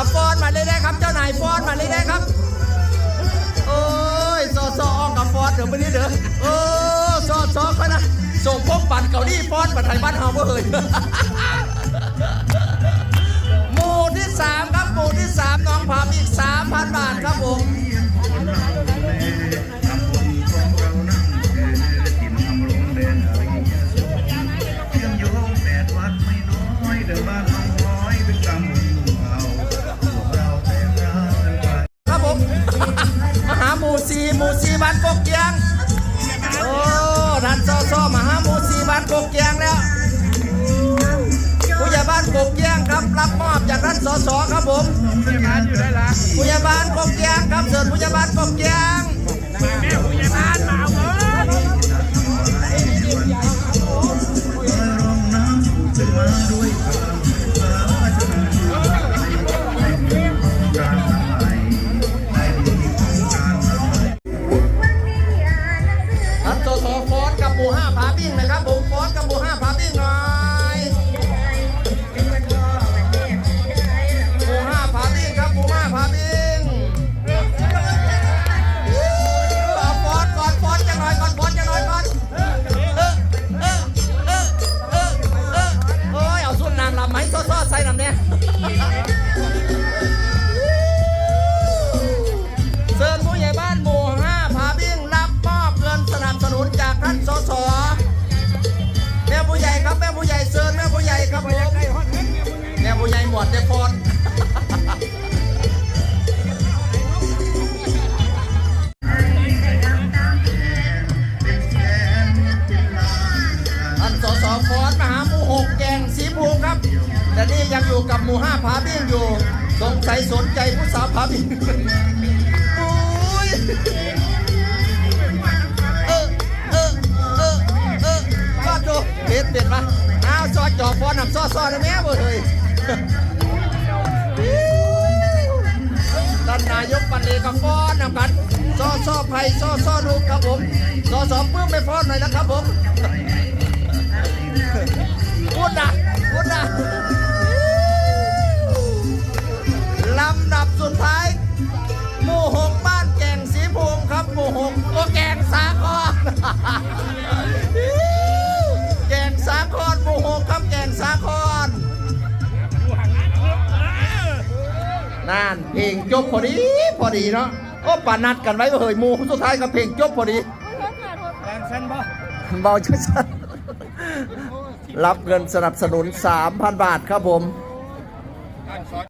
เอาฟอนมาเลยได้ครับ เจ้านายฟอนมาเลยได้ครับ โอ้ยซอซออองกับฟอนเดี๋ยวไปนี้เด้อโอ้ซอซอเขานะส่งพบปันเกาหลีฟอนปันไทยบ้านเฮาบ่เฮ้ยหมู่ที่สามครับหมู่ที่สามน้องผามอีกสามพันบาทครับผมครับานกกเกียง โอ้ท่านซอซอมหาหมูซีบ้านกกเกียงแล้ว ผู้ใหญ่บ้านกกเกียงครับรับมอบจากท่านสสครับผม ผู้ใหญ่บ้านอยู่ได้ละผู้ใหญ่บ้านกกเกียงครับเชิญผู้ใหญ่บ้านกกเกียงท่าน หมูห้าผาบิ้งนะครับผม แต่นี่ยังอยู่กับหมู่ห้าผาบิ้งอยู่ สงสัยสนใจผู้สาวผาบิ้งโอ้ยเออเออเออเออว่าดูเด็ดเด็ดปะอ้าวซอจอฟอนนำซอซอนะแม่เว้ยท่านนายกปันเลกับฟอนนำกันซอซอไผ่ซอซอลูกครับผมซอสองปื้มไปฟอนหน่อยนะครับผม แก่งสาครหมู่หกครับแก่งสาครนั่นเพลงจบพอดีพอดีเนาะโอ้ป่านัดกันไว้ว่าเฮ้ยหมู่สุดท้ายกับเพลงจบพอดีแรงเส้นป่ะเบาชัดๆรับเงินสนับสนุน 3,000 บาทครับผม